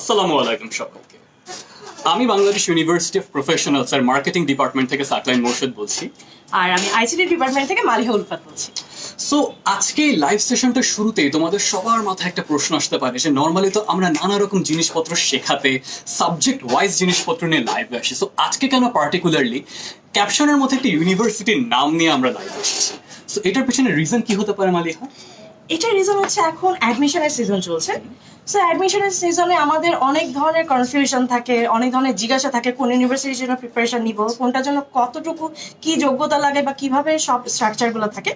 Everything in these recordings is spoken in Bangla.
আসসালামু আলাইকুম সকলকে। আমি বাংলাদেশ ইউনিভার্সিটি অফ প্রফেশনালস এর মার্কেটিং ডিপার্টমেন্ট থেকে সাকলাইন মোর্শেদ বলছি। আর আমি আইসিটি ডিপার্টমেন্ট থেকে মালিহা উলফাত বলছি। সো আজকে লাইভ সেশনটা শুরুতেই তোমাদের সবার মাথায় একটা প্রশ্ন আসতে পারে যে নর্মালি তো আমরা নানা রকম জিনিসপত্র শেখাতে সাবজেক্ট ওয়াইজ জিনিসপত্র নিয়ে লাইভে আসি। সো আজকে কেন পার্টিকুলারলি ক্যাপশনের মধ্যে একটা ইউনিভার্সিটির নাম নিয়ে আমরা লাইভে এসেছি? সো এটার পেছনে রিজন কি হতে পারে মালিহা? এটার রিজন হচ্ছে এখন অ্যাডমিশনের সিজন চলছে। সো অ্যাডমিশনের সিজনে আমাদের অনেক ধরনের কনফিউশন থাকে, অনেক ধরনের জিজ্ঞাসা থাকে, কোন ইউনিভার্সিটির জন্য প্রিপারেশন নিব, কোনটার জন্য কতটুকু, কি যোগ্যতা লাগে বা কীভাবে সব স্ট্রাকচারগুলো থাকে।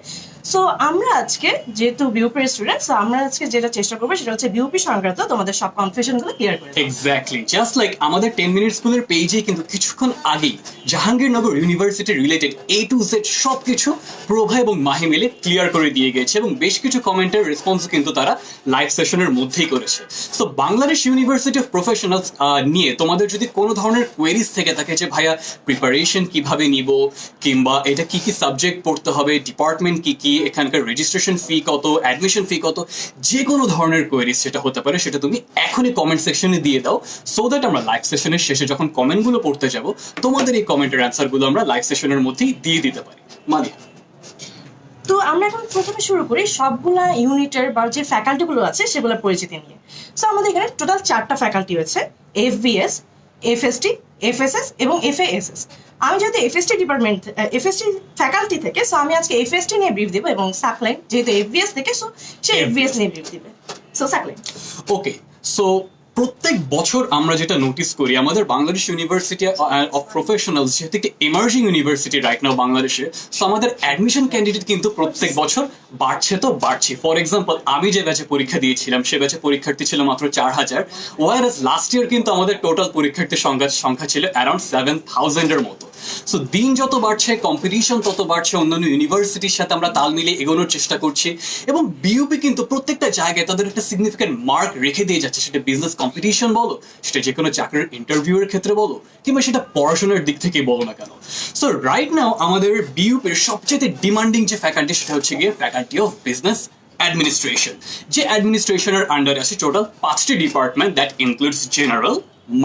সো আমরা আজকে যেহেতু বিউপির স্টুডেন্ট সো আমরা আজকে যেটা চেষ্টা করব সেটা হচ্ছে বিউপি সংক্রান্ত তোমাদের সব কনফিউশনগুলো ক্লিয়ার করে। এক্স্যাক্টলি জাস্ট লাইক আমাদের টেন মিনিট স্কুলের পেজে কিন্তু কিছুক্ষণ আগেই Jahangirnagar university related A to Z সব কিছু প্রভা এবং মাহি মিলে ক্লিয়ার করে দিয়ে গেছে এবং বেশ কিছু কমেন্টের রেসপন্স কিন্তু তারা লাইভ সেশনের মধ্যেই করেছে। So Bangladesh university of professionals নিয়ে তোমাদের যদি কোনো ধরনের কোয়েরিজ থেকে থাকে যে, ভাইয়া প্রিপারেশন কীভাবে নিব? কিংবা এটা কি কি সাবজেক্ট পড়তে হবে? ডিপার্টমেন্ট কি কি? এখানকার রেজিস্ট্রেশন ফি কত? অ্যাডমিশন ফি কত? যে কোনো ধরনের কোয়েরিজ সেটা হতে পারে, সেটা তুমি এখনই কমেন্ট সেকশনে দিয়ে দাও সো দ্যাট আমরা লাইভ সেশনের শেষে যখন কমেন্টগুলো পড়তে যাব, তোমাদের এই কমেন্টের অ্যান্সারগুলো আমরা লাইভ সেশনের মধ্যেই দিয়ে দিতে পারি। মালিয়া তো আমরা এখন প্রথমে শুরু করি সবগুলা ইউনিটের বা যে ফ্যাকাল্টিগুলো আছে সেগুলো পরিচিতি নিয়ে। সো আমাদের এখানে টোটাল চারটা ফ্যাকাল্টি হচ্ছে এফবিএস এফএসটি এফএসএস এবং এফ এফএএসএস আমি যেহেতু এফএসটি ডিপার্টমেন্ট এফএসটি ফ্যাকাল্টি থেকে সো আমি আজকে এফএসটি নিয়ে ব্রিফ দিব এবং সাকলাইন যেহেতু এফ এফবিএস থেকে সো সে এফ এফবিএস নিয়ে ব্রিফ দিবে। সো সাকলাইন ওকে সো প্রত্যেক বছর আমরা যেটা নোটিস করি, আমাদের বাংলাদেশ ইউনিভার্সিটি অফ প্রফেশনালস যেহেতু একটি এমার্জিং ইউনিভার্সিটি রাইট নাও বাংলাদেশে সো আমাদের অ্যাডমিশন ক্যান্ডিডেট কিন্তু প্রত্যেক বছর বাড়ছে তো বাড়ছে। ফর এক্সাম্পল আমি যে ব্যাচে পরীক্ষা দিয়েছিলাম, সে ব্যাচে পরীক্ষার্থী ছিল মাত্র চার হাজার। ওয়ার লাস্ট ইয়ার কিন্তু আমাদের টোটাল পরীক্ষার্থীর সংখ্যা সংখ্যা ছিল অ্যারাউন্ড সেভেন থাউজেন্ডের মতো। সো দিন যত বাড়ছে কম্পিটিশন তত বাড়ছে, অন্যান্য ইউনিভার্সিটির সাথে আমরা তাল মিলিয়ে এগোনোর চেষ্টা করছি এবং বিউপি কিন্তু প্রত্যেকটা জায়গায় তাদের একটা সিগনিফিকেন্ট মার্ক রেখে দিয়ে যাচ্ছে। সেটা বিজনেস কম্পিটিশন বলো, সেটা যে কোনো চাকরির ইন্টারভিউয়ের ক্ষেত্রে বলো, কিংবা সেটা পড়াশোনার দিক থেকে বলো না কেন। সো রাইট নাও আমাদের বিউপির সবচেয়ে ডিমান্ডিং যে ফ্যাকাল্টি সেটা হচ্ছে গিয়ে ফ্যাকাল্টি অফ বিজনেস অ্যাডমিনিস্ট্রেশন যে অ্যাডমিনিস্ট্রেশনের আন্ডারে আছে টোটাল পাঁচটি department that includes general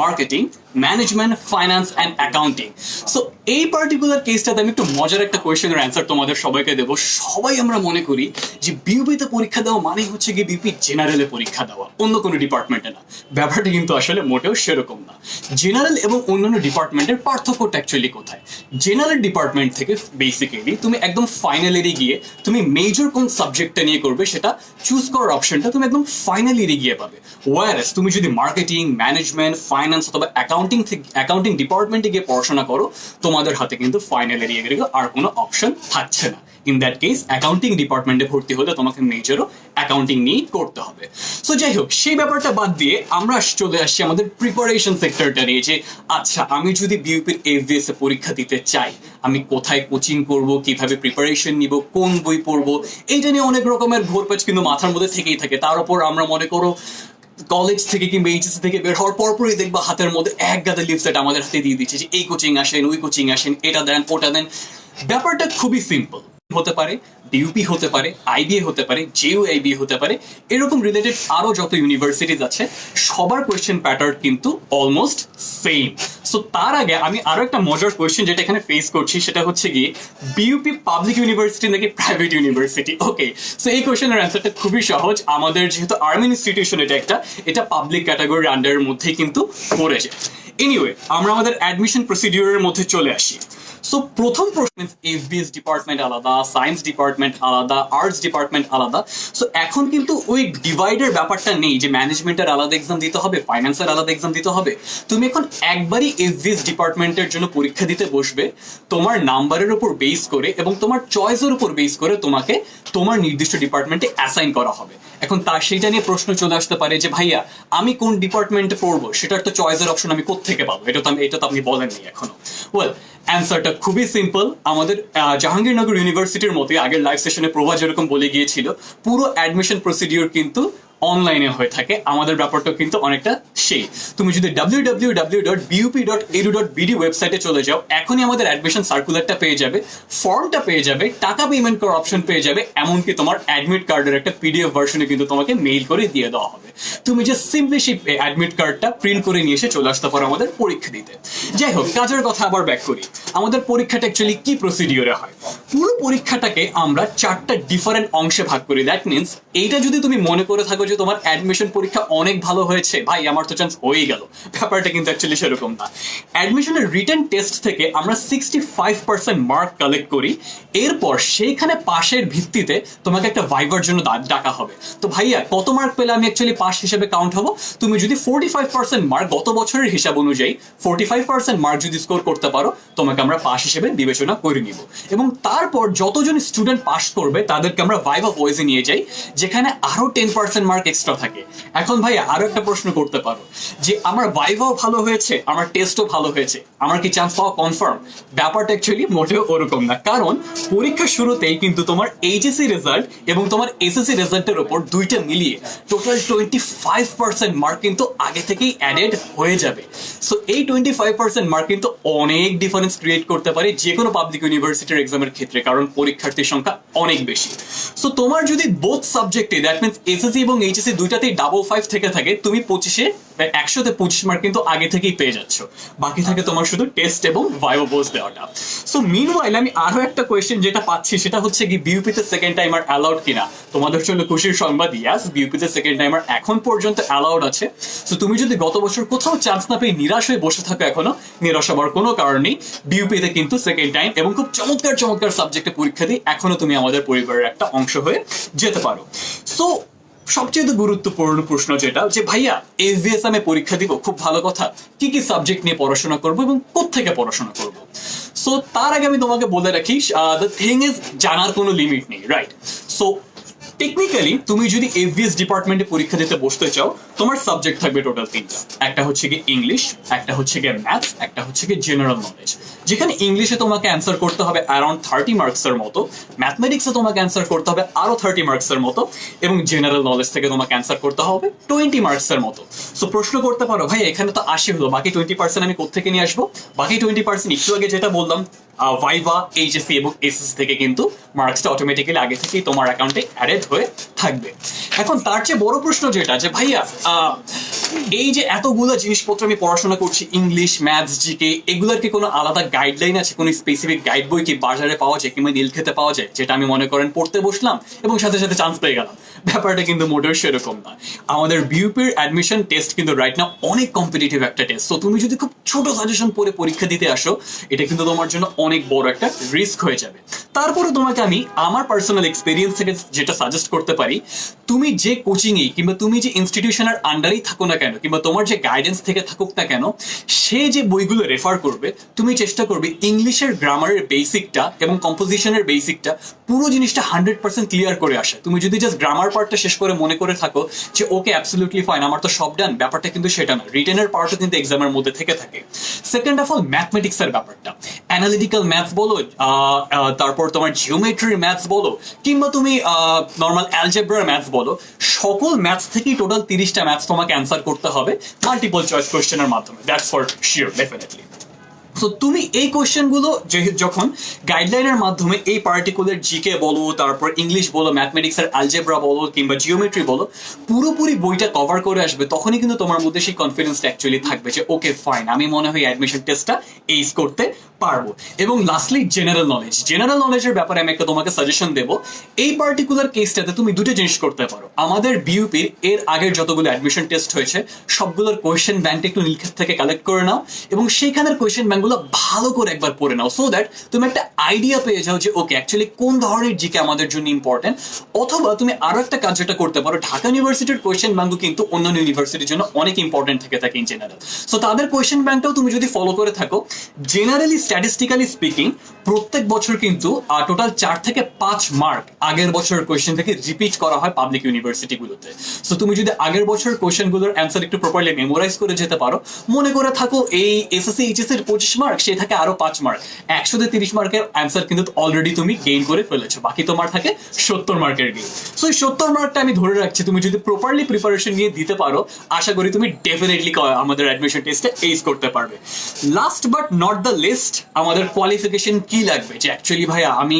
marketing management finance and accounting so এই পার্টিকুলার কেসটাতে আমি একটু মজার একটা কোয়েশ্চেনের অ্যান্সার তোমাদের সবাইকে দেবো। সবাই আমরা মনে করি যে বিউপিতে পরীক্ষা দেওয়া মানেই হচ্ছে গিয়ে বিউপি জেনারেলে পরীক্ষা দেওয়া। অন্য কোনো ডিপার্টমেন্টে না। ব্যাপারটা কিন্তু আসলে মোটেও সেরকম না। জেনারেল এবং অন্যান্য ডিপার্টমেন্টের পার্থক্যটা অ্যাকচুয়ালি কোথায়? জেনারেল ডিপার্টমেন্ট থেকে বেসিক্যালি তুমি একদম ফাইনাল ইয়ারে গিয়ে তুমি মেজর কোন সাবজেক্টটা নিয়ে করবে সেটা চুজ করার অপশনটা তুমি একদম ফাইনাল ইয়ারে গিয়ে পাবে। ওয়ারেস তুমি যদি মার্কেটিং ম্যানেজমেন্ট ফাইন্যান্স অথবা অ্যাকাউন্টিং থেকে অ্যাকাউন্টিং ডিপার্টমেন্টে গিয়ে পড়াশোনা করো, তোমাদের হাতে কিন্তু ফাইনাল এরিয়া গিয়ে আর কোনো অপশন থাকছে না। ইন দ্যাট কেস অ্যাকাউন্টিং ডিপার্টমেন্টে ভর্তি হলে তোমাকে মেজরও অ্যাকাউন্টিং নিয়েই করতে হবে। সো যাই হোক, সেই ব্যাপারটা বাদ দিয়ে আমরা চলে আসছি আমাদের প্রিপারেশন সেক্টরটা নিয়ে যে আচ্ছা আমি যদি বিউপির এফবিএস এ পরীক্ষা দিতে চাই, আমি কোথায় কোচিং করব, কীভাবে প্রিপারেশন নিব, কোন বই পড়ব, এইটা নিয়ে অনেক রকমের ঘোরপাচ কিন্তু মাথার মধ্যে থেকেই থাকে। তার উপর আমরা মনে করো কলেজ থেকে কিংবা এইচএসি থেকে বের হওয়ার পরপরই দেখবা হাতের মধ্যে এক গাদা লিফলেট আমাদের হাতে দিয়ে দিচ্ছে যে, এই কোচিং আসেন, ওই কোচিং আসেন, এটা দেন, ওটা দেন। ব্যাপারটা খুবই সিম্পল হতে পারে ডিউপি হতে পারে আইবিএ হতে পারে জেইউ আইবিএ হতে পারে, এরকম রিলেটেড আরও যত ইউনিভার্সিটিজ আছে, সবার কোয়েশ্চেন প্যাটার্ন কিন্তু অলমোস্ট সেম সো তার আগে আমি আরও একটা মজার কোয়েশ্চেন যেটা এখানে ফেস করছি, সেটা হচ্ছে গিয়ে বিউপি পাবলিক ইউনিভার্সিটি নাকি প্রাইভেট ইউনিভার্সিটি ওকে সো এই কোয়েশ্চেনের অ্যান্সারটা খুবই সহজ। আমাদের যেহেতু আর্মি ইনস্টিটিউশন এটা একটা, এটা পাবলিক ক্যাটাগরির আন্ডারের মধ্যেই কিন্তু পড়েছে। এনিওয়ে আমরা আমাদের অ্যাডমিশন প্রসিডিউরের মধ্যে চলে আসি। সো প্রথম প্রশ্ন এফবিএস ডিপার্টমেন্ট আলাদা সায়েন্স ডিপার্টমেন্ট আলাদা আর্টস ডিপার্টমেন্ট আলাদা। সো এখন কিন্তু ওই ডিভাইডের ব্যাপারটা নেই যে ম্যানেজমেন্টের আলাদা এক্সাম দিতে হবে ফাইন্যান্সের আলাদা এক্সাম দিতে হবে। তুমি এখন একবারই এফবিএস ডিপার্টমেন্টের জন্য পরীক্ষা দিতে বসবে, তোমার নাম্বারের উপর বেস করে এবং তোমার চয়েসের উপর বেস করে তোমাকে তোমার নির্দিষ্ট ডিপার্টমেন্টে অ্যাসাইন করা হবে। এখন তার সেইটা নিয়ে প্রশ্ন চলে আসতে পারে যে, ভাইয়া, আমি কোন ডিপার্টমেন্টে পড়ব? সেটার তো চয়েসের অপশন আমি কোত্থেকে পাবো? এটা তো এটা তো আপনি বলেননি এখনও। ওয়েল অ্যান্সারটা খুবই সিম্পল আমাদের জাহাঙ্গীরনগর ইউনিভার্সিটির মতোই আগের লাইভ সেশনে প্রভা যেরকম বলে গিয়েছিল, পুরো অ্যাডমিশন প্রসিডিওর কিন্তু অনলাইনে হয়ে থাকে। আমাদের ব্যাপারটা কিন্তু অনেকটা সেই তুমি যদি W W W dot BUP dot edu dot BD ওয়েবসাইটে চলে যাও, এখনই আমাদের অ্যাডমিশন সার্কুলারটা পেয়ে যাবে ফর্মটা পেয়ে যাবে, টাকা পেমেন্ট করার অপশন পেয়ে যাবে, এমনকি তোমার অ্যাডমিট কার্ডের একটা পিডিএফ ভার্সনে কিন্তু তোমাকে মেইল করে দিয়ে দেওয়া হবে। তুমি যে সিম্পলি সেই অ্যাডমিট কার্ডটা প্রিন্ট করে নিয়ে এসে চলে আসতে পারো আমাদের পরীক্ষা দিতে। যাই হোক, কাজের কথা আবার ব্যাক করি। আমাদের পরীক্ষাটা অ্যাকচুয়ালি কি প্রসিডিওরে হয়? পুরো পরীক্ষাটাকে আমরা চারটা ডিফারেন্ট অংশে ভাগ করি। দ্যাট মিনস এইটা যদি তুমি মনে করে থাকো যে তোমার অ্যাডমিশন পরীক্ষা অনেক ভালো হয়েছে, ভাই, আমার তো চান্স হয়েই গেল। ব্যাপারটা কিন্তু অ্যাকচুয়ালি সেরকম না। অ্যাডমিশনের রিটেন টেস্ট থেকে আমরা sixty five percent mark collect করি। এরপর সেইখানে পাশের ভিত্তিতে তোমাকে একটা ভাইবার জন্য ডাকা হবে। তো ভাইয়া, কত মার্ক পেলে আমি অ্যাকচুয়ালি পাস হিসেবে কাউন্ট হব? তুমি যদি ফোর্টি ফাইভ পার্সেন্ট মার্ক গত বছরের হিসাব অনুযায়ী ফোর্টি ফাইভ পার্সেন্ট মার্ক যদি স্কোর করতে পারো, তোমাকে আমরা পাস হিসেবে বিবেচনা করে নিব। এবং তারপর যতজন স্টুডেন্ট পাস করবে, তাদেরকে আমরা ভাইভা ভয়েসে নিয়ে যাই, যেখানে আরও টেন পার্সেন্ট মার্ক এক্সট্রা থাকে। এখন ভাই আরও একটা প্রশ্ন করতে পারো। যে আমার ভাইভাও ভালো হয়েছে, আমার টেস্টও ভালো হয়েছে, আমার কি চান্স পাওয়া কনফার্ম ব্যাপারটা অ্যাকচুয়ালি মোটেও ওরকম না। কারণ পরীক্ষার শুরুতেই কিন্তু তোমার এইচএসসি রেজাল্ট এবং তোমার এসএসসি রেজাল্টের ওপর দুইটা মিলিয়ে total twenty five percent mark কিন্তু আগে থেকেই অ্যাডেড হয়ে যাবে। সো এই টোয়েন্টি ফাইভ পার্সেন্ট মার্ক কিন্তু অনেক ডিফারেন্স ক্রিয়েট করতে পারে যে কোনো পাবলিক ইউনিভার্সিটির এক্সামের ক্ষেত্রে। কারণ পরীক্ষার্থীর সংখ্যা অনেক বেশি। সো তোমার যদি বোথ সাবজেক্টে দ্যাট মিনস এসএসসি এবং এইচএসসি দুইটাতেই ডাবল ফাইভ থেকে থাকে, তুমি পঁচিশে একশোতে পঁচিশ মার্ক কিন্তু আগে থেকেই পেয়ে যাচ্ছ। বাকি থাকে তোমার শুধু টেস্ট এবং বায়ো বোস দেওয়াটা। সো মিন ওয়াইল আমি আরও একটা কোয়েশ্চেন যেটা পাচ্ছি, সেটা হচ্ছে কি বিউপিতে সেকেন্ড টাইমার অ্যালাউড কিনা? তোমাদের জন্য খুশির সংবাদ ইয়াস বিউপিতে সেকেন্ড টাইমার এখন পর্যন্ত অ্যালাউড আছে। সো তুমি যদি গত বছর কোথাও চান্স না পেয়ে নিরাশ হয়ে বসে থাকো এখনও, নিরাশ হবার কোনো কারণ নেই। বিউপিতে কিন্তু সেকেন্ড টাইম এবং খুব চমৎকার চমৎকার সাবজেক্টে পরীক্ষা দিয়ে এখনও তুমি আমাদের পরিবারের একটা অংশ হয়ে যেতে পারো। সো সবচেয়ে গুরুত্বপূর্ণ প্রশ্ন যেটা, যে ভাইয়া এস আমি পরীক্ষা দিব, খুব ভালো কথা। কি কি সাবজেক্ট নিয়ে পড়াশোনা করব এবং কোত্থেকে পড়াশোনা করব? সো তার আগে আমি তোমাকে বলে রাখি দ্য থিং ইজ জানার কোনো লিমিট নেই রাইট সো টেকনিক্যালি তুমি যদি এফবিএস ডিপার্টমেন্টে পরীক্ষা দিতে বসতে চাও, তোমার সাবজেক্ট থাকবে টোটাল তিনটা। একটা হচ্ছে কি ইংলিশ একটা হচ্ছে কি ম্যাথস একটা হচ্ছে কি জেনারেল নলেজ যেখানে ইংলিশে তোমাকে অ্যান্সার করতে হবে অ্যারাউন্ড থার্টি মার্কসের মতো ম্যাথমেটিক্সে তোমাকে অ্যান্সার করতে হবে আরও থার্টি মার্কসের মতো, এবং জেনারেল নলেজ থেকে তোমাকে অ্যান্সার করতে হবে টোয়েন্টি মার্কসের মতো। সো প্রশ্ন করতে পারো, ভাই, এখানে তো আশি হলো, বাকি টোয়েন্টি পার্সেন্ট আমি কোথেকে নিয়ে আসব? বাকি টোয়েন্টি পার্সেন্ট একটু আগে যেটা বললাম ভাইভা এইচএসসি এবং এসএসসি থেকে কিন্তু মার্কসটা অটোমেটিক্যালি আগে থেকেই তোমার অ্যাকাউন্টে অ্যাডেড হয়ে থাকবে। এখন তার চেয়ে বড় প্রশ্ন যেটা, যে ভাইয়া এই যে এতগুলো জিনিসপত্র আমি পড়াশোনা করছি ইংলিশ ম্যাথস জিকে এগুলোর কি কোনো আলাদা গাইডলাইন আছে? কোনো স্পেসিফিক গাইড বই কি বাজারে পাওয়া যায় কিংবা নীল খেতে পাওয়া যায়? যেটা আমি মনে করেন পড়তে বসলাম এবং সাথে সাথে চান্স পেয়ে গেলাম। ব্যাপারটা কিন্তু মোটেও সেরকম না। আমাদের বিউপির অ্যাডমিশন টেস্ট কিন্তু রাইট না অনেক কম্পিটিটিভ একটা টেস্ট তো তুমি যদি খুব ছোট সাজেশন পড়ে পরীক্ষা দিতে আসো, এটা কিন্তু তোমার জন্য অনেক বড় একটা রিস্ক হয়ে যাবে। তারপরে তোমাকে আমি আমার পার্সোনাল এক্সপিরিয়েন্স থেকে যেটা সাজেস্ট করতে পারি, তুমি যে কোচিং এ কিংবা তুমি যে ইনস্টিটিউশনের আন্ডারেই থাকো না কেন, কিংবা তোমার যে গাইডেন্স থেকে থাকুক না কেন, সে যে বইগুলো রেফার করবে, তুমি চেষ্টা করবে ইংলিশের গ্রামারের বেসিকটা এবং কম্পোজিশনের বেসিকটা পুরো জিনিসটা হান্ড্রেড পার্সেন্ট ক্লিয়ার করে আসে। তুমি যদি জাস্ট গ্রামার পার্টটা শেষ করে মনে করে থাকো যে, ওকে অ্যাবসলিউটলি ফাইন আমার তো সব ডান ব্যাপারটা কিন্তু সেটা না। রিটেনের পার্টও কিন্তু এক্সামের মধ্যে থেকে থাকে। সেকেন্ড অফ অল ম্যাথমেটিক্সের ব্যাপারটা। অ্যানালিটিক্যাল ম্যাথস বলো তারপর তোমার জিওমেট্রির ম্যাথস বলো, কিংবা তুমি নর্মাল অ্যালজেব্রার ম্যাথস বলো, সকল ম্যাথস থেকেই টোটাল তিরিশটা ম্যাথস তোমাকে অ্যান্সার করতে হবে মাল্টিপল চয়েস কোয়েশ্চেনের মাধ্যমে। That's for sure definitely so তুমি এই কোয়েশ্চেনগুলো যখন গাইডলাইনের মাধ্যমে এই পার্টিকুলার জিকে বলো, তারপর ইংলিশ বলো ম্যাথমেটিক্স এর অ্যালজেব্রা বলো, কিংবা জিওমেট্রি বলো, পুরোপুরি বইটা কভার করে আসবে, তখনই কিন্তু তোমার মধ্যে সেই কনফিডেন্সটা অ্যাকচুয়ালি থাকবে যে ওকে ফাইন আমি মনে হয় অ্যাডমিশন টেস্টটা এইস করতে পারব। এবং লাস্টলি জেনারেল নলেজ জেনারেল নলেজের ব্যাপারে আমি একটা তোমাকে সাজেশন দেব। এই পার্টিকুলার কেসটাতে তুমি দুটো জিনিস করতে পারো। আমাদের বিউপির এর আগের যতগুলো অ্যাডমিশন টেস্ট হয়েছে, সবগুলোর কোয়েশ্চেন ব্যাংকটা একটু নীলক্ষেত থেকে কালেক্ট করে নাও এবং সেইখানের কোয়েশ্চেন ব্যাংকগুলো ভালো করে একবার পড়ে নাও সো দ্যাট তুমি একটা আইডিয়া পেয়ে যাও যে ওকে অ্যাকচুয়ালি কোন ধরনের জিকে আমাদের জন্য ইম্পর্টেন্ট অথবা তুমি আরও একটা কাজ যেটা করতে পারো, ঢাকা ইউনিভার্সিটির কোয়েশ্চেন ব্যাংকও কিন্তু অন্যান্য ইউনিভার্সিটির জন্য অনেক ইম্পর্টেন্ট থেকে থাকে ইন জেনারেল সো তাদের কোয়েশ্চেন ব্যাংকটাও তুমি যদি ফলো করে থাকো জেনারেলি স্ট্যাটিস্টিক্যালি স্পিকিং প্রত্যেক বছর কিন্তু টোটাল চার থেকে পাঁচ মার্ক আগের বছরের কোয়েশ্চেন থেকে রিপিট করা হয় পাবলিক ইউনিভার্সিটিগুলোতে সো তুমি যদি আগের বছরের কোয়েশ্চেনগুলোর অ্যান্সার একটু প্রপারলি মেমোরাইজ করে যেতে পারো, মনে করে থাকো এই এসএসসি এইচএস এর পঁচিশ মার্ক সে থাকে আরও পাঁচ মার্ক একশোতে তিরিশ মার্কের অ্যান্সার কিন্তু অলরেডি তুমি গেইন করে ফেলেছো। বাকি তোমার থাকে সত্তর মার্কের গেইন সো এই সত্তর মার্কটা আমি ধরে রাখছি, তুমি যদি প্রপারলি প্রিপারেশন নিয়ে দিতে পারো, আশা করি তুমি ডেফিনেটলি আমাদের অ্যাডমিশন টেস্টে এইস করতে পারবে। Last but not the least আমাদের কোয়ালিফিকেশন কি লাগবে? যে অ্যাকচুয়ালি ভাইয়া, আমি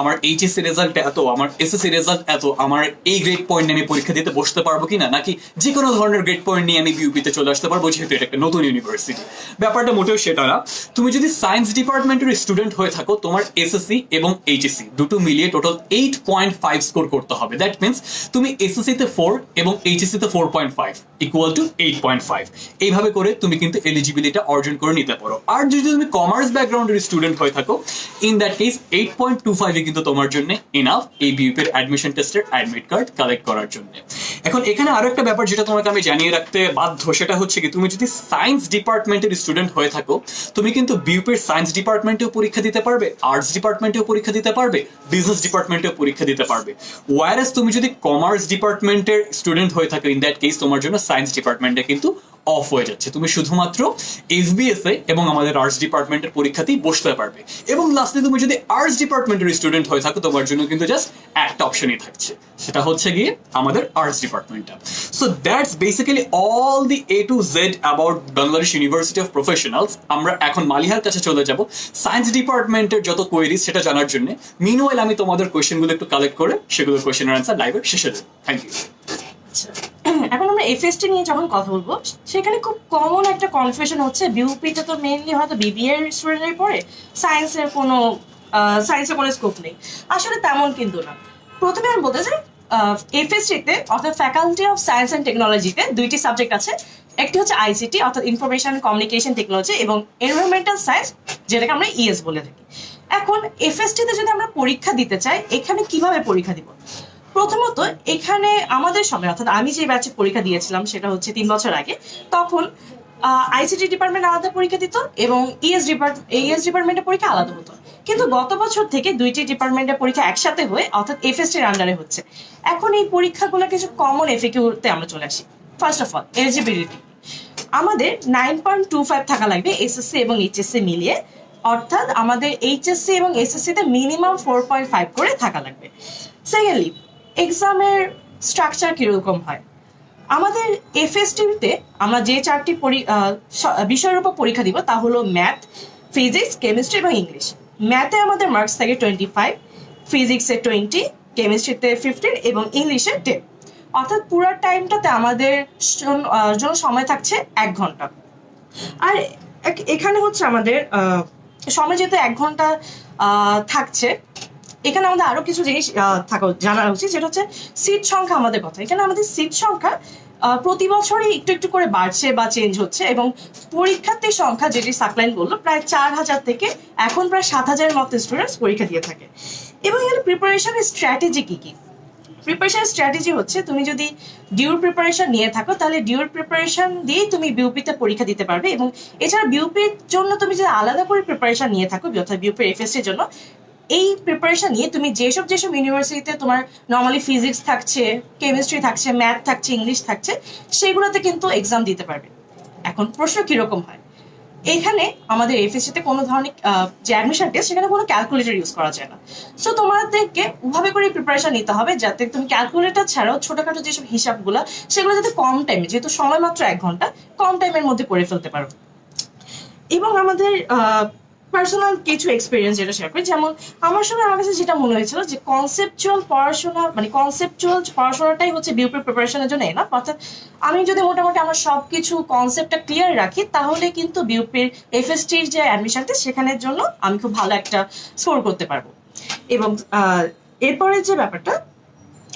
আমার এইচএসসি রেজাল্ট এত, আমার এসএসসি রেজাল্ট এত, আমার এই গ্রেড পয়েন্ট নিয়ে আমি পরীক্ষা দিতে বসতে পারব কিনা? নাকি যে কোনো ধরনের গ্রেড পয়েন্ট নিয়ে আমি বিউপিতে চলে আসতে পারব, যেহেতু এটা একটা নতুন ইউনিভার্সিটি ব্যাপারটা মোটেও সেটা না। তুমি যদি সায়েন্স ডিপার্টমেন্টের স্টুডেন্ট হয়ে থাকো, তোমার এসএসসি এবং এইচএসসি দুটো মিলিয়ে total eight point five score করতে হবে। দ্যাট মিনস তুমি এসএসসি তে ফোর এবং এইচএসসি তে four point five equal to eight point five এইভাবে করে তুমি কিন্তু এলিজিবিলিটি অর্জন করে নিতে পারো। আর যদি তুমি কমার্স ব্যাকগ্রাউন্ডের স্টুডেন্ট হয়ে থাকো। In that case eight point two ফাইভে কিন্তু তোমার জন্য ইনাফ এই বিউপির অ্যাডমিশন টেস্টের অ্যাডমিট কার্ড কালেক্ট করার জন্য। এখন এখানে আরও একটা ব্যাপার যেটা তোমাকে আমি জানিয়ে রাখতে বাধ্য, সেটা হচ্ছে কি, তুমি যদি সায়েন্স ডিপার্টমেন্টের স্টুডেন্ট হয়ে থাকো, তুমি কিন্তু বিউপির সায়েন্স ডিপার্টমেন্টেও পরীক্ষা দিতে পারবে আর্টস ডিপার্টমেন্টেও পরীক্ষা দিতে পারবে বিজনেস ডিপার্টমেন্টেও পরীক্ষা দিতে পারবে। ওয়ারেস তুমি যদি কমার্স ডিপার্টমেন্টের স্টুডেন্ট হয়ে থাকো ইন দ্যাট কেস তোমার জন্য সায়েন্স ডিপার্টমেন্টে কিন্তু অফ হয়ে যাচ্ছে। তুমি শুধুমাত্র এফবিএস এ এবং আমাদের আর্টস ডিপার্টমেন্টের পরীক্ষাতেই বসতে পারবে। এবং লাস্টলি তুমি যদি আর্টস ডিপার্টমেন্টের স্টুডেন্ট হয়ে থাকো, তোমার জন্য কিন্তু জাস্ট একটা অপশনই থাকছে। সেটা হচ্ছে গিয়ে আমাদের arts ডিপার্টমেন্টটা so that's basically all the A to Z about Bangladesh university of professionals আমরা এখন মালিহার কাছে চলে যাব। সায়েন্স ডিপার্টমেন্টের যত কোয়েরিজ সেটা জানার জন্য। মিনওয়েল আমি তোমাদের কোয়েশ্চেনগুলো একটু কালেক্ট করে, সেগুলোর কোয়েশ্চেনের অ্যান্সার লাইভের শেষে দেবো। থ্যাংক ইউ এখন আমরা এফএসটি নিয়ে যখন কথা বলব, সেখানে খুব কমন একটা কনফিউশন হচ্ছে। বিউপিতে তো মেইনলি হয়তো বিবিএ এর স্টুডেন্টরাই পড়ে সায়েন্সের কোনো সায়েন্সের কোনো স্কোপ নেই। আসলে তেমন কিন্তু না। প্রথমে আমি বলতে চাই এফএসটিতে অর্থাৎ ফ্যাকাল্টি অফ সায়েন্স অ্যান্ড টেকনোলজিতে দুইটি সাবজেক্ট আছে। একটি হচ্ছে আইসিটি অর্থাৎ ইনফরমেশন কমিউনিকেশন টেকনোলজি এবং এনভায়রনমেন্টাল সায়েন্স যেটাকে আমরা ইএস বলে থাকি। এখন এফএসটিতে যদি আমরা পরীক্ষা দিতে চাই, এখানে কীভাবে পরীক্ষা দিব? প্রথমত এখানে আমাদের সময়, অর্থাৎ আমি যে ব্যাচে পরীক্ষা দিয়েছিলাম সেটা হচ্ছে তিন বছর আগে, তখন আইসিটি ডিপার্টমেন্ট আলাদা পরীক্ষা দিত এবং ইএস ডিপার্টমেন্ট ইএস ডিপার্টমেন্টের পরীক্ষা আলাদা হতো। কিন্তু গত বছর থেকে দুইটি ডিপার্টমেন্টের পরীক্ষা একসাথে হয়ে, অর্থাৎ এফএসটির আন্ডারে হচ্ছে। এখন এই পরীক্ষাগুলো কিছু কমন এফিকিউতে আমরা চলে আসি। ফার্স্ট অফ অল এলিজিবিলিটি আমাদের নাইন পয়েন্ট টু ফাইভ থাকা লাগবে এসএসসি এবং এইচএসসি মিলিয়ে, অর্থাৎ আমাদের এইচএসসি এবং এসএসসি তে মিনিমাম ফোর পয়েন্ট ফাইভ করে থাকা লাগবে। সেকেন্ডলি এক্সামের স্ট্রাকচার কীরকম হয়? আমাদের এফএসটিতে আমরা যে চারটি বিষয়ের উপর পরীক্ষা দিব তা হলো ম্যাথ ফিজিক্স কেমিস্ট্রি এবং ইংলিশ ম্যাথে আমাদের মার্কস থাকে টোয়েন্টি ফাইভ ফিজিক্সে টোয়েন্টি কেমিস্ট্রিতে ফিফটিন এবং ইংলিশে টেন অর্থাৎ পুরো টাইমটাতে আমাদের জন্য সময় থাকছে এক ঘণ্টা। আর এখানে হচ্ছে আমাদের সময় যেহেতু এক ঘণ্টা থাকছে এখানে আমাদের আরও কিছু জিনিস থাকা জানা উচিত যেটা হচ্ছে সিট সংখ্যা আমাদের কথা। এখানে আমাদের সিট সংখ্যা প্রতি বছরই একটু একটু করে বাড়ছে বা চেঞ্জ হচ্ছে এবং পরীক্ষার্থীর সংখ্যা যেটি সাকলাইন বলল, প্রায় চার হাজার থেকে এখন প্রায় সাত হাজারের মতো স্টুডেন্টস পরীক্ষা দিয়ে থাকে। এবং এখানে প্রিপারেশনের স্ট্র্যাটেজি কি কি? প্রিপারেশন স্ট্র্যাটেজি হচ্ছে তুমি যদি ডিউর প্রিপারেশন নিয়ে থাকো, তাহলে ডিউর প্রিপারেশন দিয়েই তুমি বিউপিতে পরীক্ষা দিতে পারবে এবং এছাড়া বিউপির জন্য তুমি যদি আলাদা করে প্রিপারেশন নিয়ে থাকো, অর্থাৎ বিউপির এফএসসির জন্য এই প্রিপারেশন নিয়ে তুমি যেসব যেসব ইউনিভার্সিটিতে তোমার নর্মালি ফিজিক্স থাকছে কেমিস্ট্রি থাকছে ম্যাথ থাকছে ইংলিশ থাকছে, সেগুলোতে কিন্তু এক্সাম দিতে পারবে। এখন প্রশ্ন কীরকম হয়? এখানে আমাদের এফএসসিতে কোনো ধরনের যে অ্যাডমিশন টেস্ট সেখানে কোনো ক্যালকুলেটর ইউজ করা যায় না। সো তোমাদেরকে ওভাবে করে প্রিপারেশন নিতে হবে যাতে তুমি ক্যালকুলেটর ছাড়াও ছোটখাটো যেসব হিসাবগুলো, সেগুলো যাতে কম টাইমে যেহেতু সময় মাত্র এক ঘণ্টা, কম টাইমের মধ্যে করে ফেলতে পারো। এবং আমাদের পার্সোনাল কিছু এক্সপিরিয়েন্স যেটা শেয়ার করি। যেমন আমার সময় আমার কাছে যেটা মনে হয়েছিল যে কনসেপচুয়াল পড়াশোনা মানে কনসেপচুয়াল পড়াশোনাটাই হচ্ছে বিউপি প্রিপারেশনের জন্য এনা অর্থাৎ আমি যদি মোটামুটি আমার সব কিছু কনসেপ্টটা ক্লিয়ার রাখি, তাহলে কিন্তু বিউপির এফএসটির যে অ্যাডমিশন টেস্ট সেখানের জন্য আমি খুব ভালো একটা স্কোর করতে পারব। এবং এরপরে যে ব্যাপারটা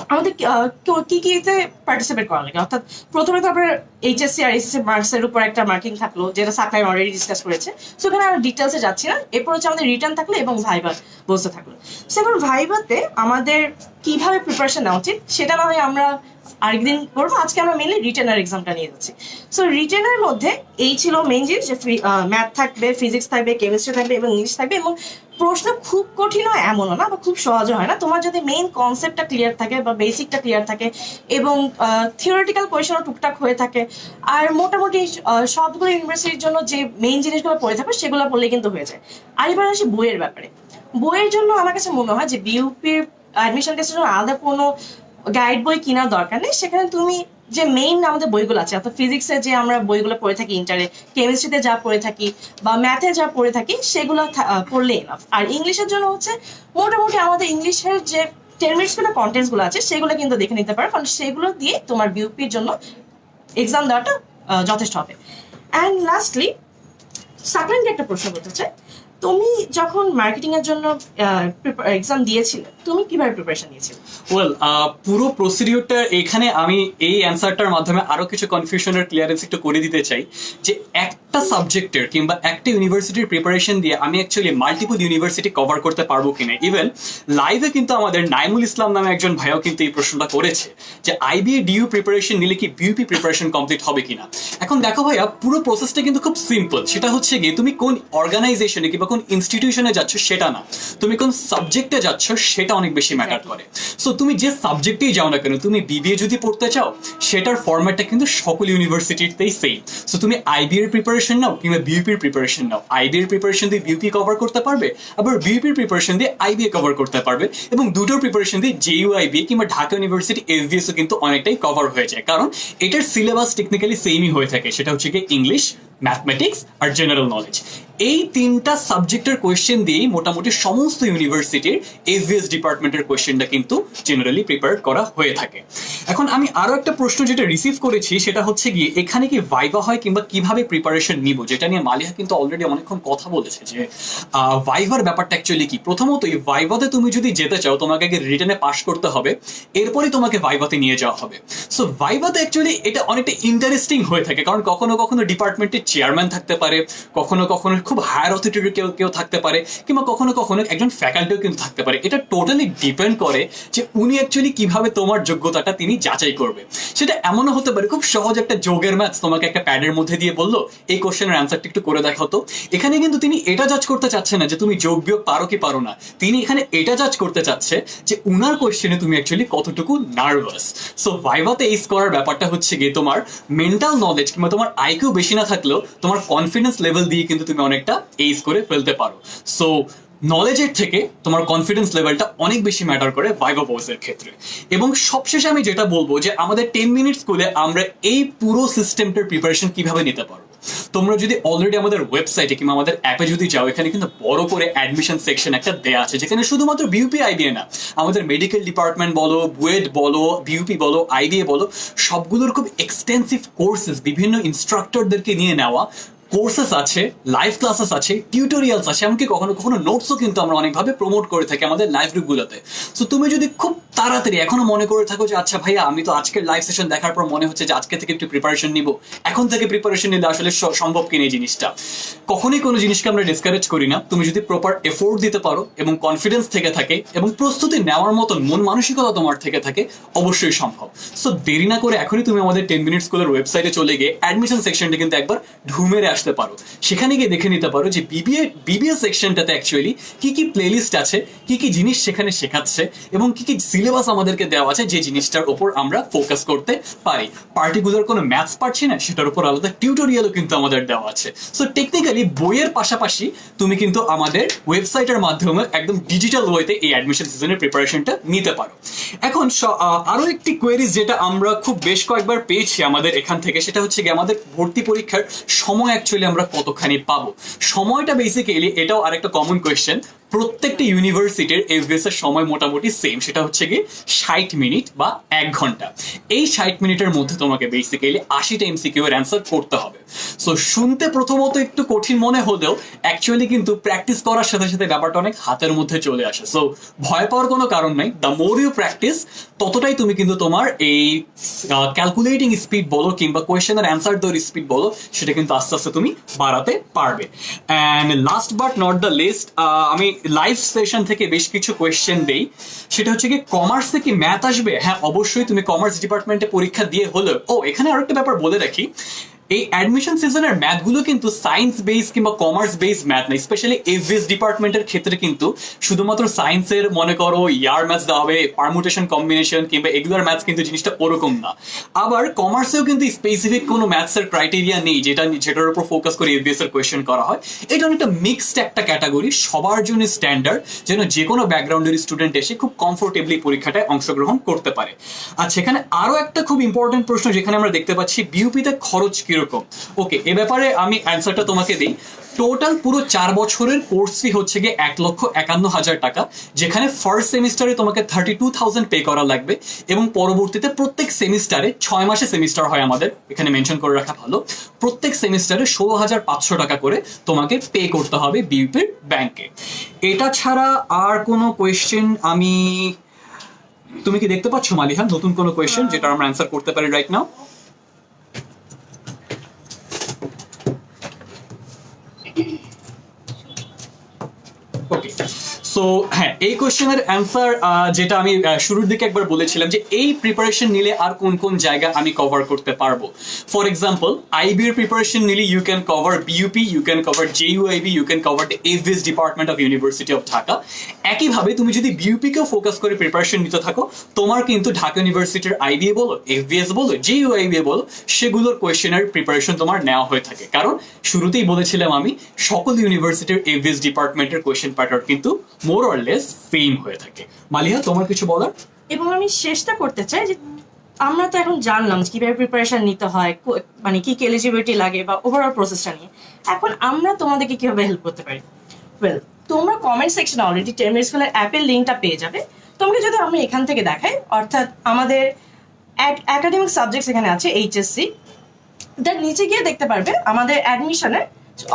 আমাদের কি- কি কিতে পার্টিসিপেট করা লাগে? অর্থাৎ প্রথমে তো আপনার এইচএসসি আর এসএসসি মার্কসের উপর একটা মার্কিং থাকল, যেটা সাকলাই অলরেডি ডিসকাস করেছে। সো এখানে আমরা ডিটেলসে যাচ্ছি না। এরপর হচ্ছে আমাদের রিটার্ন থাকল এবং ভাইবা বসতে থাকল। সো এখন ভাইবাতে আমাদের কীভাবে প্রিপারেশন নেওয়া উচিত, সেটা না হয় আমরা আরেকদিন করব। আজকে আমরা মেনলি রিটেনার এক্সামটা নিয়ে যাচ্ছি। সো রিটেনের মধ্যে এই ছিল মেইন জিনিস যে ম্যাথ থাকবে ফিজিক্স থাকবে কেমিস্ট্রি থাকবে এবং ইংলিশ থাকবে এবং প্রশ্ন খুব কঠিন হয়, এমনও না বা খুব সহজও হয় না। তোমার যদি মেইন কনসেপ্টটা ক্লিয়ার থাকে বা বেসিকটা ক্লিয়ার থাকে এবং থিওরিটিক্যাল কোয়েশনও টুকটাক হয়ে থাকে, আর মোটামুটি সবগুলো ইউনিভার্সিটির জন্য যে মেইন জিনিসগুলো পড়ে থাকবে সেগুলো পড়লে কিন্তু হয়ে যায়। আর এবার আসি বইয়ের ব্যাপারে। বইয়ের জন্য আমার কাছে মনে হয় যে বিউপির অ্যাডমিশন টেস্টের জন্য আলাদা কোনো গাইড বই কেনার দরকার নেই। সেখানে তুমি যে মেইন আমাদের বইগুলো আছে, অর্থাৎ ফিজিক্সের যে আমরা বইগুলো পড়ে থাকি ইন্টারে কেমিস্ট্রিতে যা পড়ে থাকি, বা ম্যাথে যা পড়ে থাকি, সেগুলো পড়লে এনাফ আর ইংলিশের জন্য হচ্ছে, মোটামুটি আমাদের ইংলিশের যে টেন মিনিটসগুলো কন্টেন্টসগুলো আছে, সেগুলো কিন্তু দেখে নিতে পারো, কারণ সেগুলো দিয়ে তোমার বিউপির জন্য এক্সাম দেওয়াটা যথেষ্ট হবে। অ্যান্ড লাস্টলি সাকলেনকে একটা প্রশ্ন করতে চাই। তুমি যখন মার্কেটিং এর জন্য এক্সাম দিয়েছিলে, তুমি কীভাবে প্রিপারেশন নিয়েছিলে? ওয়েল পুরো প্রসিডিউরটা এখানে আমি এই অ্যানসারটার মাধ্যমে আরও কিছু কনফিউশনের ক্লিয়ারেন্স একটু করে দিতে চাই যে একটা সাবজেক্টের কিংবা একটা ইউনিভার্সিটির প্রিপারেশন দিয়ে আমি অ্যাকচুয়ালি মাল্টিপল ইউনিভার্সিটি কভার করতে পারব কিনা? ইভেন লাইভে কিন্তু আমাদের নাইমুল ইসলাম নামে একজন ভাইও কিন্তু এই প্রশ্নটা করেছে যে আইবিএ ডিইউ প্রিপারেশন নিলে কি বিউপি প্রিপারেশন কমপ্লিট হবে কিনা? এখন দেখো ভাইয়া পুরো প্রসেসটা কিন্তু খুব সিম্পল সেটা হচ্ছে গিয়ে তুমি কোন অর্গানাইজেশনে কিংবা কোন ইনস্টিটিউশনে যাচ্ছ সেটা না। তুমি কোন সাবজেক্টে যাচ্ছ সেটা অনেক বেশি ম্যাটার করে। সো তুমি যে সাবজেক্টেই যাও না কেন তুমি বিবিএ যদি পড়তে চাও সেটার ফরম্যাটটা কিন্তু সকল ইউনিভার্সিটিতেই সেম সো তুমি আইবি এর প্রিপারেশন নাও, কিংবা বিউপির প্রিপারেশন নাও। আইবি এর প্রিপারেশন দিয়ে বিউপি কভার করতে পারবে, আবার বিউপির প্রিপারেশন দিয়ে আইবিএ কভার করতে পারবে, এবং দুটোর প্রিপারেশন দিয়ে জেইউ আইবিএ কিংবা ঢাকা ইউনিভার্সিটি এসবিএসও কিন্তু অনেকটাই কভার হয়ে যায়। কারণ এটার সিলেবাস টেকনিক্যালি সেমই হয়ে থাকে, সেটা হচ্ছে কি ইংলিশ ম্যাথমেটিক্স আর জেনারেল নলেজ এই তিনটা সাবজেক্টের কোয়েশ্চেন দিয়েই মোটামুটি সমস্ত ইউনিভার্সিটির এভিএস ডিপার্টমেন্টের কোয়েশ্চেনটা কিন্তু জেনারেলি প্রিপেয়ার করা হয়ে থাকে। এখন আমি আরও একটা প্রশ্ন যেটা রিসিভ করেছি, সেটা হচ্ছে গিয়ে এখানে কি ভাইভা হয় কিংবা কীভাবে প্রিপারেশন নিব? যেটা নিয়ে মালিহা কিন্তু অলরেডি অনেকক্ষণ কথা বলেছে যে ভাইভার ব্যাপারটা অ্যাকচুয়ালি কি? প্রথমত এই ভাইভাতে তুমি যদি যেতে চাও, তোমাকে আগে রিটার্নে পাস করতে হবে এরপরে তোমাকে ভাইভাতে নিয়ে যাওয়া হবে। সো ভাইভাতে অ্যাকচুয়ালি এটা অনেকটা ইন্টারেস্টিং হয়ে থাকে, কারণ কখনো কখনো ডিপার্টমেন্টের চেয়ারম্যান থাকতে পারে, কখনো কখনো খুব হায়ার অথরিটির কেউ কেউ থাকতে পারে, কিংবা কখনো কখনো একজন ফ্যাকাল্টিও কিন্তু থাকতে পারে। এটা টোটালি ডিপেন্ড করে যে উনি অ্যাকচুয়ালি কীভাবে তোমার যোগ্যতাটা তিনি যাচাই করবে। সেটা এমনও হতে পারে, খুব সহজ একটা যোগের ম্যাথস তোমাকে একটা প্যাডের মধ্যে দিয়ে বলল, এই কোশ্চেনের অ্যান্সারটা একটু করে দেখা তো। এখানে কিন্তু তিনি এটা জাজ করতে চাচ্ছে না যে তুমি যোগ পারো কি পারো না। তিনি এখানে এটা জাজ করতে চাচ্ছে যে উনার কোশ্চেনে তুমি অ্যাকচুয়ালি কতটুকু নার্ভাস সো ভাইভাতে এইস করার ব্যাপারটা হচ্ছে গিয়ে তোমার মেন্টাল নলেজ কিংবা তোমার আইকিউ বেশি না থাকলেও তোমার কনফিডেন্স লেভেল দিয়ে কিন্তু তুমি অনেকটা এইস করে ফেলতে পারো। সো নলেজের থেকে তোমার কনফিডেন্স লেভেলটা অনেক বেশি ম্যাটার করে ভাইভা এর ক্ষেত্রে। এবং সবশেষে আমি যেটা বলব যে, আমাদের টেন মিনিট স্কুলে আমরা এই পুরো সিস্টেমটার প্রিপারেশন কীভাবে নিতে পারব তোমরা যদি অলরেডি আমাদের ওয়েবসাইটে কিংবা আমাদের অ্যাপে যদি যাও, এখানে কিন্তু বড় করে অ্যাডমিশন সেকশন একটা দেয়া আছে, যেখানে শুধুমাত্র বিউপি আইবিএ না, আমাদের মেডিকেল ডিপার্টমেন্ট বলো, বুয়েট বলো বিউপি বলো আইবিএ বলো, সবগুলোর খুব এক্সটেন্সিভ কোর্সেস বিভিন্ন ইনস্ট্রাক্টরদেরকে নিয়ে নেওয়া কোর্সেস আছে লাইভ ক্লাসেস আছে টিউটোরিয়ালস আছে, এমনকি কখনো কখনো নোটসও কিন্তু আমরা অনেকভাবে প্রমোট করে থাকি আমাদের লাইভ গ্রুপগুলোতে সো তুমি যদি খুব তাড়াতাড়ি এখনও মনে করে থাকো যে আচ্ছা ভাইয়া, আমি তো আজকের লাইভ সেশন দেখার পর মনে হচ্ছে যে, আজকে থেকে একটু প্রিপারেশন নিব। এখন থেকে প্রিপারেশন নিলে আসলে সম্ভব কিনা এই জিনিসটা? কখনোই কোনো জিনিসকে আমরা ডিসকারেজ করি না। তুমি যদি প্রপার এফোর্ট দিতে পারো এবং কনফিডেন্স থেকে থাকে এবং প্রস্তুতি নেওয়ার মতন মন মানসিকতা তোমার থেকে থাকে, অবশ্যই সম্ভব। সো দেরি না করে এখনই তুমি আমাদের টেন মিনিট স্কুলের ওয়েবসাইটে চলে গিয়ে অ্যাডমিশন সেকশনটা কিন্তু একবার ঢুমেরে আসতে পারো। সেখানে গিয়ে দেখে নিতে পারো যে বিবিএ বিবিএ সেকশনটাতে অ্যাকচুয়ালি কি কি প্লেলিস্ট আছে, কি কি জিনিস সেখানে শেখাচ্ছে এবং কি কি সিলেবাস আমাদেরকে দেওয়া আছে যে জিনিসটার উপর আমরা ফোকাস করতে পারি। পার্টিকুলার কোনো ম্যাথস পারছি না সেটার উপর আলাদা টিউটোরিয়ালও কিন্তু আমাদের দেওয়া আছে। সো টেকনিক্যালি বইয়ের পাশাপাশি তুমি কিন্তু আমাদের ওয়েবসাইটের মাধ্যমে একদম ডিজিটাল ওয়েতে এই অ্যাডমিশন সিজনের প্রিপারেশনটা নিতে পারো। এখন স- আহ, আরও একটি কোয়েরিজ যেটা আমরা খুব বেশ কয়েকবার পেয়েছি আমাদের এখান থেকে সেটা হচ্ছে গিয়ে আমাদের ভর্তি পরীক্ষার সময় অ্যাকচুয়ালি আমরা কতখানি পাবো। সময়টা বেসিক্যালি এটাও আরেকটা কমন কোয়েশ্চেন প্রত্যেকটা ইউনিভার্সিটির এফবিএস এর সময় মোটামুটি সেম সেটা হচ্ছে কি ষাট মিনিট বা এক ঘণ্টা। এই ষাট মিনিটের মধ্যে তোমাকে বেসিক্যালি আশিটা এমসিকিউ এর অ্যান্সার করতে হবে। সো শুনতে প্রথমত একটু কঠিন মনে হলেও অ্যাকচুয়ালি কিন্তু প্র্যাকটিস করার সাথে সাথে ব্যাপারটা অনেক হাতের মধ্যে চলে আসে। সো ভয় পাওয়ার কোনো কারণ নাই। দ্য মোর ইউ প্র্যাকটিস ততটাই তুমি কিন্তু তোমার এই ক্যালকুলেটিং স্পিড বলো কিংবা কোয়েশ্চেনের অ্যান্সার দেওয়ার স্পিড বলো, সেটা কিন্তু আস্তে আস্তে তুমি বাড়াতে পারবে। And last but not the least আমি লাইভ সেশন থেকে বেশ কিছু কোয়েশ্চেন দেই। সেটা হচ্ছে কি কমার্স থেকে ম্যাথ আসবে? হ্যাঁ অবশ্যই তুমি কমার্স ডিপার্টমেন্টে পরীক্ষা দিয়ে হলেও ও, এখানে আরেকটা ব্যাপার বলে রাখি। এই অ্যাডমিশন সিজনের ম্যাথগুলো কিন্তু সায়েন্স বেস কিংবা কমার্স বেস ম্যাথ না স্পেশালি এভিএস ডিপার্টমেন্টের ক্ষেত্রে কিন্তু শুধুমাত্র সায়েন্সের মনে করো ইয়ার ম্যাথস দেওয়া হবে পারমুটেশন কম্বিনেশন কিংবা এগুলোর ম্যাথস কিন্তু জিনিসটা ওরকম না। আবার কমার্সেও কিন্তু স্পেসিফিক কোনো ম্যাথসের ক্রাইটেরিয়া নেই, যেটা যেটার উপর ফোকাস করে এভিএস এর কোয়েশ্চেন করা হয়। এটা অনেকটা মিক্সড একটা ক্যাটাগরি সবার জন্য স্ট্যান্ডার্ড যেন যে কোনো ব্যাকগ্রাউন্ডের স্টুডেন্ট এসে খুব কমফোর্টেবলি পরীক্ষাটায় অংশগ্রহণ করতে পারে। আচ্ছা এখানে আরও একটা খুব ইম্পর্টেন্ট প্রশ্ন যেখানে আমরা দেখতে পাচ্ছি বিউপিতে খরচ কীরকম? ওকে এ ব্যাপারে আমি অ্যান্সারটা তোমাকে দিই। টোটাল পুরো চার বছরের কোর্স ফি হচ্ছে গিয়ে এক লক্ষ একান্ন হাজার টাকা যেখানে ফার্স্ট সেমিস্টারে তোমাকে থার্টি টু থাউজেন্ড পে করা লাগবে এবং পরবর্তীতে প্রত্যেক সেমিস্টারে ছয় মাসে সেমিস্টার হয় আমাদের এখানে মেনশন করে রাখা ভালো। প্রত্যেক সেমিস্টারে ষোলো হাজার পাঁচশো টাকা করে তোমাকে পে করতে হবে বিউপির ব্যাংকে এটা ছাড়া আর কোনো কোয়েশ্চেন আমি তুমি কি দেখতে পাচ্ছ মালিহা? নতুন কোনো কোয়েশ্চেন যেটা আমরা অ্যান্সার করতে পারি রাইট নাও সো হ্যাঁ এই কোশ্চেনের অ্যান্সার যেটা আমি শুরুর দিকে একবার বলেছিলাম যে এই প্রিপারেশন নিলে আর কোন কোন জায়গা আমি কভার করতে পারব। ফর এক্সাম্পল আইবি এর প্রিপারেশন নিলে you can cover BUP you can cover JUIB you can cover the AVS department of university of Dhaka একইভাবে তুমি যদি বিইউপি কেও ফোকাস করে প্রিপারেশন নিতে থাকো, তোমার কিন্তু ঢাকা ইউনিভার্সিটির আইবিএ বলো এফবিএস বলো জেইউআইবিএ বলো, সেগুলোর কোয়েশ্চেনের প্রিপারেশন তোমার নেওয়া হয়ে থাকে। কারণ শুরুতেই বলেছিলাম আমি, সকল ইউনিভার্সিটির এভিএস ডিপার্টমেন্টের কোয়েশ্চেন প্যাটার্ন কিন্তু মোর অর লেস সেম হয়ে থাকে। মালিহা, তোমার কিছু বলার? এবং আমি চেষ্টা করতে চাই যে আমরা তো এখন জানলাম যে কীভাবে প্রিপারেশন নিতে হয় মানে কি কি এলিজিবিলিটি লাগে বা ওভারঅল প্রসেসটা নিয়ে। এখন আমরা তোমাদেরকে কীভাবে হেল্প করতে পারি? ওয়েল তোমরা কমেন্ট সেকশনে অলরেডি টেরমির স্কুলের অ্যাপের লিঙ্কটা পেয়ে যাবে। তোমাকে যদি আমি এখান থেকে দেখাই, অর্থাৎ আমাদের একাডেমিক সাবজেক্টস এখানে আছে এইচএসসি তার নিচে গিয়ে দেখতে পারবে আমাদের অ্যাডমিশনের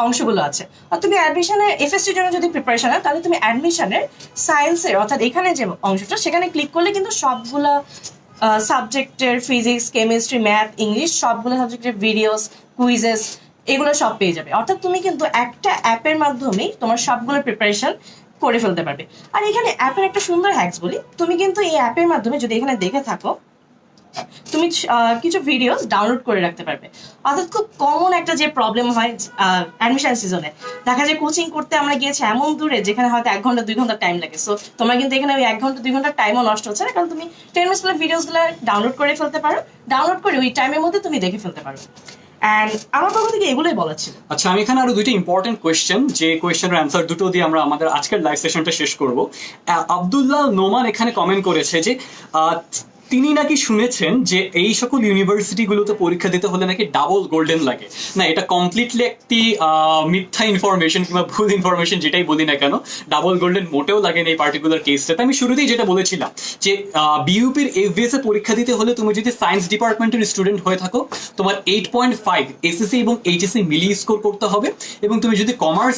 অংশগুলো আছে। আর তুমি অ্যাডমিশনের এফএসটির জন্য যদি প্রিপারেশন হয় তাহলে তুমি অ্যাডমিশনের সায়েন্সের অর্থাৎ এখানে যে অংশটা, সেখানে ক্লিক করলে কিন্তু সবগুলো সাবজেক্টের ফিজিক্স কেমিস্ট্রি ম্যাথ ইংলিশ সবগুলো সাবজেক্টের ভিডিওস কুইজেস এগুলো সব পেয়ে যাবে। অর্থাৎ তুমি কিন্তু একটা অ্যাপের মাধ্যমেই তোমার সবগুলো প্রিপারেশন করে ফেলতে পারবে। আর এখানে অ্যাপের একটা সুন্দর হ্যাক্স বলি। তুমি কিন্তু এই অ্যাপের মাধ্যমে যদি এখানে দেখে থাকো তুমি কিছু ভিডিও ডাউনলোড করে রাখতে পারবে। অর্থাৎ খুব কমন একটা যে প্রবলেম হয় অ্যাডমিশন সিজনে দেখা যায় কোচিং করতে আমরা গিয়েছি এমন দূরে যেখানে হয়তো এক ঘণ্টা, দুই ঘণ্টা টাইম লাগে। সো তোমরা কিন্তু এখানে ওই এক ঘণ্টা, দুই ঘণ্টা টাইমও নষ্ট হচ্ছে না, কারণ তুমি টেন মিনিটস ভিডিওসগুলো ডাউনলোড করে ফেলতে পারো। ডাউনলোড করে ওই টাইমের মধ্যে তুমি দেখে ফেলতে পারো। আমার থেকে এগুলোই ছিল। আচ্ছা আমি এখানে আরও দুইটা ইম্পর্টেন্ট কোয়েশ্চেন যে কোয়েশ্চেনের অ্যান্সার দুটো দিয়ে আমরা আমাদের আজকের লাইভ সেশনটা শেষ করব। আব্দুল্লাহ নোমান এখানে কমেন্ট করেছে যে তিনি নাকি শুনেছেন যে এই সকল ইউনিভার্সিটিগুলোতে পরীক্ষা দিতে হলে নাকি ডাবল গোল্ডেন লাগে। না, এটা কমপ্লিটলি একটি মিথ্যা ইনফরমেশন কিংবা ভুল ইনফরমেশন যেটাই বলি না কেন ডাবল গোল্ডেন মোটেও লাগে না এই পার্টিকুলার কেসটাতে আমি শুরুতেই যেটা বলেছিলাম যে বিইউপির এফবিএস এ পরীক্ষা দিতে হলে তুমি যদি সায়েন্স ডিপার্টমেন্টের স্টুডেন্ট হয়ে থাকো, তোমার এইট পয়েন্ট ফাইভ এসএসসি এবং এইচএসসি মিলিয়ে স্কোর করতে হবে এবং তুমি যদি কমার্স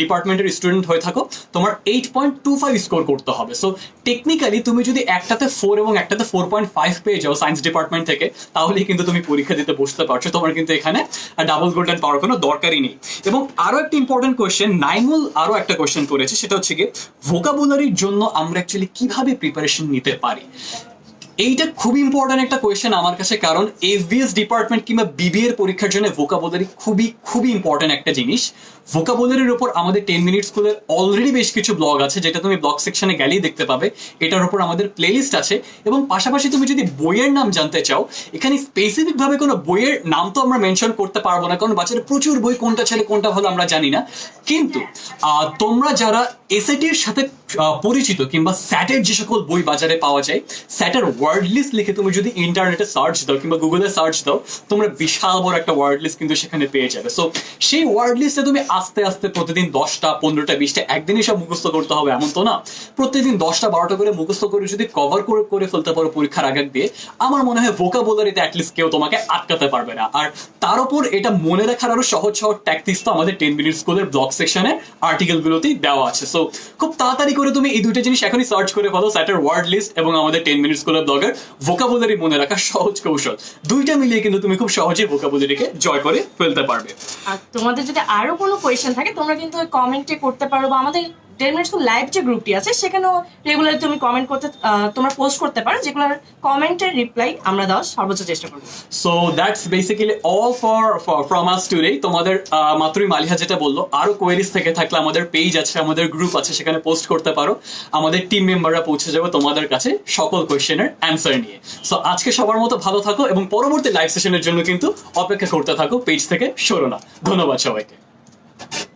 ডিপার্টমেন্টের স্টুডেন্ট হয়ে থাকো, তোমার eight point two five score করতে হবে। সো টেকনিক্যালি তুমি যদি একটাতে ফোর এবং একটাতে ফোর পয়েন্ট ফাইভ পেয়ে যাও সায়েন্স ডিপার্টমেন্ট থেকে, তাহলেই কিন্তু তুমি পরীক্ষা দিতে বসতে পারছ। তোমার কিন্তু এখানে ডাবল গোল্ডেন পাওয়ার কোনো দরকারই নেই। এবং আরও একটা ইম্পর্টেন্ট কোয়েশ্চেন নাইমুল আরও একটা কোয়েশ্চেন করেছে, সেটা হচ্ছে গিয়ে ভোকাবুলারির জন্য আমরা অ্যাকচুয়ালি কীভাবে প্রিপারেশন নিতে পারি? এইটা খুব ইম্পর্টেন্ট একটা কোয়েশ্চেন আমার কাছে, কারণ এফবিএস ডিপার্টমেন্ট কিংবা বিবিএ এর পরীক্ষার জন্য ভোকাবুলারি খুবই খুবই ইম্পর্টেন্ট একটা জিনিস। ভোকাবুলারির উপর আমাদের টেন মিনিট স্কুলের অলরেডি বেশ কিছু ব্লগ আছে, যেটা তুমি ব্লগ সেকশনে গেলেই দেখতে পাবে। এটার উপর আমাদের প্লেলিস্ট আছে এবং পাশাপাশি তুমি যদি বইয়ের নাম জানতে চাও, এখানে স্পেসিফিক ভাবে কোনো বইয়ের নাম তো আমরা মেনশন করতে পারব না, কারণ বাচ্চারা প্রচুর বই কোনটা ছেলে কোনটা ভালো আমরা জানি না। কিন্তু তোমরা যারা এসএটির সাথে পরিচিত কিংবা স্যাটের যে সকল বই বাজারে পাওয়া যায় স্যাটের ওয়ার্ড লিস্ট লিখে তুমি যদি ইন্টারনেটে সার্চ দাও কিংবা গুগলে সার্চ দাও, তোমরা বিশাল বড় একটা ওয়ার্ড লিস্ট কিন্তু সেখানে পেয়ে যাবে। সো সেই ওয়ার্ড লিস্টে তুমি আস্তে আস্তে প্রতিদিন দশটা, পনেরোটা, বিশটা, একদিনই সব মুখস্থ করতে হবে, এমন তো না? প্রতিদিন দশটা, বারোটা করে মুখস্থ করে যদি কভার করে করে ফেলতে পারো পরীক্ষার আগে দিয়ে, আমার মনে হয় ভোকাবুলারিতে অ্যাটলিস্ট কেউ তোমাকে আটকাতে পারবে না। আর তার উপর এটা মনে রাখার আরও সহজ সহজ ট্যাকটিক্স তো আমাদের টেন মিনিট স্কুলের ব্লগ সেকশনে আর্টিকেল গুলোতেই দেওয়া আছে। সো খুব তাড়াতাড়ি করে তুমি এই দুইটা জিনিস এখনই সার্চ করে ফেলো স্যাটার ওয়ার্ড লিস্ট এবং আমাদের টেন মিনিট স্কুলের ব্লগের ভোকাবুলারি মনে রাখার সহজ কৌশল। দুইটা মিলিয়ে কিন্তু তুমি খুব সহজেই ভোকাবুলারিকে জয় করে ফেলতে পারবে। আর তোমাদের যদি আরও কোনো কোয়েশ্চেন থাকে তোমরা কিন্তু কমেন্টে করতে পারো বা আমাদের টেন মিনিটস লাইভ যে গ্রুপটি আছে সেখানেও রেগুলার তুমি কমেন্ট করতে তোমরা পোস্ট করতে পারো যেগুলোর কমেন্টের রিপ্লাই আমরা দেওয়ার সর্বোচ্চ চেষ্টা করব। So that's basically all for from us today তোমাদের আহ, মাত্রই মালিহা যেটা বলল আরও কোয়েরিজ থেকে থাকলে আমাদের পেজ আছে আমাদের গ্রুপ আছে সেখানে পোস্ট করতে পারো। আমাদের টিম মেম্বাররা পৌঁছে যাবে তোমাদের কাছে সকল কোয়েশ্চেনের অ্যান্সার নিয়ে। সো আজকে সবার মতো ভালো থাকো এবং পরবর্তী লাইভ সেশনের জন্য কিন্তু অপেক্ষা করতে থাকো পেজ থেকে সরো না। ধন্যবাদ সবাইকে।